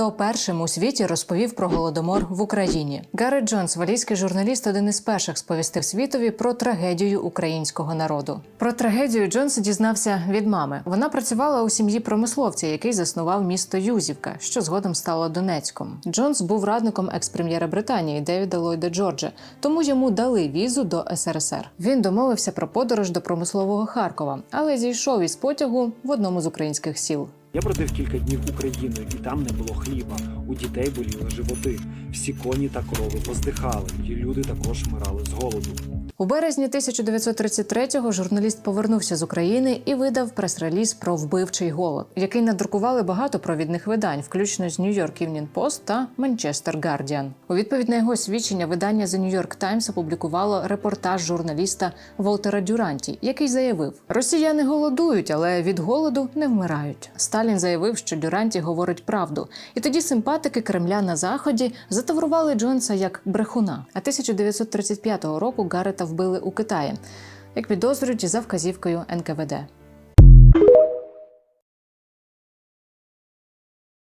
хто першим у світі розповів про голодомор в Україні. Гаррет Джонс, валійський журналіст, один із перших сповістив світові про трагедію українського народу. Про трагедію Джонс дізнався від мами. Вона працювала у сім'ї промисловця, який заснував місто Юзівка, що згодом стало Донецьком. Джонс був радником екс-прем'єра Британії Девіда Ллойда Джорджа, тому йому дали візу до СРСР. Він домовився про подорож до промислового Харкова, але зійшов із потягу в одному з українських сіл. Я бродив кілька днів Україною, і там не було хліба. У дітей боліли животи. Всі коні та корови поздихали, і люди також вмирали з голоду. У березні 1933-го журналіст повернувся з України і видав прес-реліз про вбивчий голод, який надрукували багато провідних видань, включно з York Evening Post та Manchester Guardian. У відповідь на його свідчення видання The New York Times опублікувало репортаж журналіста Волтера Дюранті, який заявив: Росіяни голодують, але від голоду не вмирають. Сталін заявив, що Дюранті говорить правду, і тоді симпатики Кремля на заході затаврували Джонса як брехуна. А 1935 року Гарета вбили у Китаї, як підозрюють за вказівкою НКВД.